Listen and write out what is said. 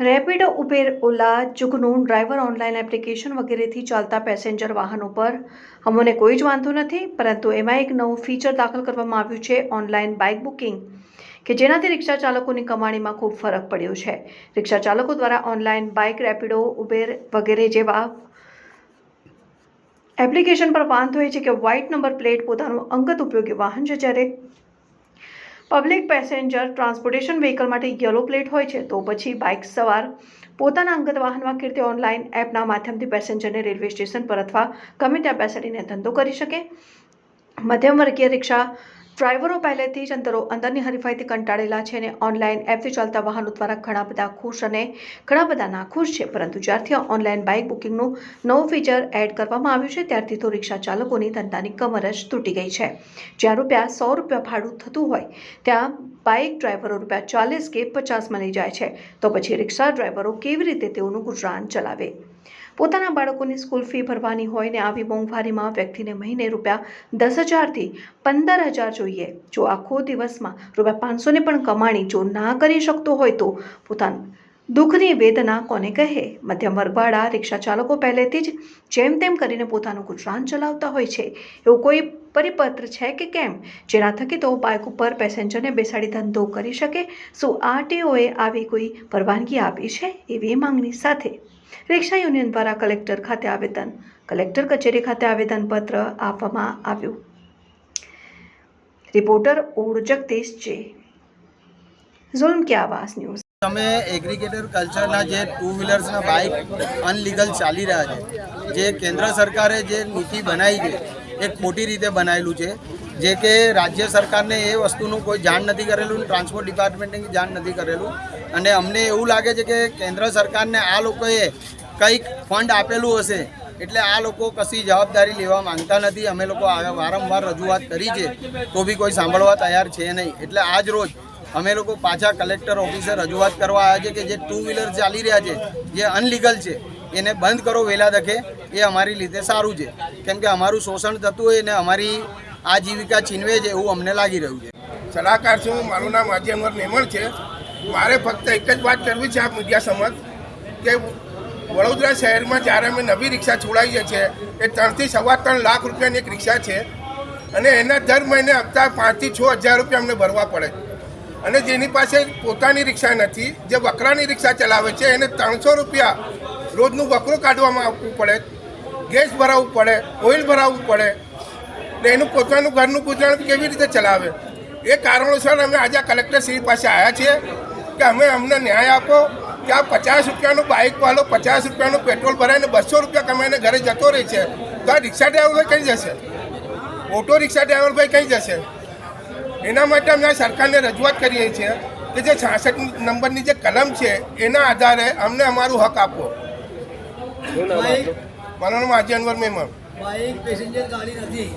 Rapido Uber Ola Jugnoo driver online application વગેરેથી ચાલતા passenger વાહનો પર અમોને કોઈ જ વાંધો નથી, પરંતુ એમાં એક નવું ફીચર દાખલ કરવામાં આવ્યું છે ઓનલાઈન બાઇક બુકિંગ, કે જેનાથી રિક્ષા ચાલકોની કમાણીમાં ખૂબ ફરક પડ્યો છે. રિક્ષા ચાલકો દ્વારા ઓનલાઈન બાઇક રેપિડો, ઉબેર વગેરે જેવા એપ્લિકેશન પર વાંધો એ છે કે વ્હાઇટ નંબર પ્લેટ પોતાનું અંગત ઉપયોગી વાહન છે, જ્યારે પબ્લિક પેસેન્જર ટ્રાન્સપોર્ટેશન વ્હીકલ માટે યલો પ્લેટ હોય છે, તો પછી બાઇક સવાર. પોતાના અંગત વાહનમાં કીર્તિ રીતે ઓનલાઈન એપના માધ્યમથી પેસેન્જરને રેલવે સ્ટેશન પર અથવા ગમે ત્યાં બેસાડીને ધંધો કરી શકે. મધ્યમ વર્ગીય રિક્ષા ડ્રાઈવરો પહેલેથી જ અંદરો અંદરની હરીફાઈથી કંટાળેલા છે અને ઓનલાઈન એપથી ચાલતા વાહનો દ્વારા ઘણા બધા ખુશ અને ઘણા બધા નાખુશ છે. પરંતુ જ્યારથી ઓનલાઈન બાઇક બુકિંગનું નવું ફીચર એડ કરવામાં આવ્યું છે, ત્યારથી તો રિક્ષા ચાલકોની ધંધાની કમર જ તૂટી ગઈ છે. જ્યાં રૂપિયા સો રૂપિયા ભાડું થતું હોય, ત્યાં બાઇક ડ્રાઈવરો રૂપિયા ચાલીસ કે પચાસમાં લઈ જાય છે. તો પછી રિક્ષા ડ્રાઈવરો કેવી રીતે તેઓનું ગુજરાન ચલાવે? પોતાના બાળકોની સ્કૂલ ફી ભરવાની હોય ને આવી મોંઘવારીમાં વ્યક્તિને મહિને રૂપિયા દસ હજારથી પંદર હજાર જોઈએ જો આખો દિવસમાં રૂપિયા પાંચસોની પણ કમાણી જો ના કરી શકતો હોય તો પોતાનું દુઃખની વેદના કોને કહે? મધ્યમ વર્ગવાળા રિક્ષા ચાલકો પહેલેથી જ જેમ તેમ કરીને પોતાનું ગુજરાન ચલાવતા હોય છે. એવું કોઈ પરિપત્ર છે કે કેમ? જેના થકી તેઓ બાઇક ઉપર પેસેન્જરને બેસાડી ધંધો કરી શકે. શું આરટીઓએ આવી કોઈ પરવાનગી આપી છે? એવી માંગણી સાથે રિક્ષા યુનિયન દ્વારા કલેક્ટર ખાતે આવેદન, કલેક્ટર કચેરી ખાતે આવેદનપત્ર આપવામાં આવ્યું. રિપોર્ટર ઓડ જગદીશ જે ઝુલ્મ કે આવાસ ન્યૂઝ તમે એગ્રીગેટર કલ્ચરના જે ટુ વ્હીલર્સના બાઇક અનલીગલ ચાલી રહ્યા છે, જે કેન્દ્ર સરકારે જે નીતિ બનાવી છે, એ ખોટી રીતે બનાવેલું છે, જે કે રાજ્ય સરકારને એ વસ્તુનું કોઈ જાણ નથી કરેલું, ટ્રાન્સપોર્ટ ડિપાર્ટમેન્ટને જાણ નથી કરેલું, અને અમને એવું લાગે છે કે કેન્દ્ર સરકારને આ લોકોએ કંઈક ફંડ આપેલું હશે એટલે આ લોકો કશી જવાબદારી લેવા માંગતા નથી. અમે લોકો વારંવાર રજૂઆત કરી છે, તો બી કોઈ સાંભળવા તૈયાર છે નહીં. એટલે આજ રોજ અમે લોકો પાછા કલેક્ટર ઓફિસે રજૂઆત કરવા આવ્યા છે કે જે ટુ વ્હીલર ચાલી રહ્યા છે, જે અનલીગલ છે, એને બંધ કરો વહેલા દખે. એ અમારી લીધે સારું છે. કેમ કે અમારું શોષણ થતું હોય ને અમારી આજીવિકા છીનવે છે એવું અમને લાગી રહ્યું છે. સલાહકાર છું, મારું નામ આજે અમર મેમણ છે. મારે ફક્ત એક જ વાત કરવી છે આ મીડિયા સમક્ષ કે વડોદરા શહેરમાં જ્યારે અમે નવી રિક્ષા છોડાવીએ છીએ, એ ત્રણથી સવા ત્રણ લાખ રૂપિયાની એક રિક્ષા છે. અને એના દર મહિને હપ્તા પાંચથી છ હજાર રૂપિયા અમને ભરવા પડે. અને જેની પાસે પોતાની રિક્ષા નથી, જે વકરાની રિક્ષા ચલાવે છે, એને ત્રણસો રૂપિયા રોજનું વકરું કાઢવામાં આપવું પડે, ગેસ ભરાવવું પડે, ઓઇલ ભરાવવું પડે, ને એનું પોતાનું ઘરનું ગુજરાન કેવી રીતે ચલાવે? એ કારણોસર અમે આજે કલેક્ટર શ્રી પાસે આવ્યા છીએ કે અમે અમને ન્યાય આપો કે આ પચાસ રૂપિયાનું બાઇક વાળો પચાસ રૂપિયાનું પેટ્રોલ ભરાઈને બસો રૂપિયા કમાઈને ઘરે જતો રહે છે તો આ રિક્ષા ડ્રાઈવર કઈ જશે? ઓટો રિક્ષા ડ્રાઈવરભાઈ કઈ જશે? એના માટે અમે આ સરકારને રજૂઆત કરીએ છીએ કે જે છાસઠ નંબરની જે કલમ છે એના આધારે અમને અમારું હક આપો. મારું નામ આજે અનવર મેમણ બાઇક પેસેન્જર ગાડી નથી.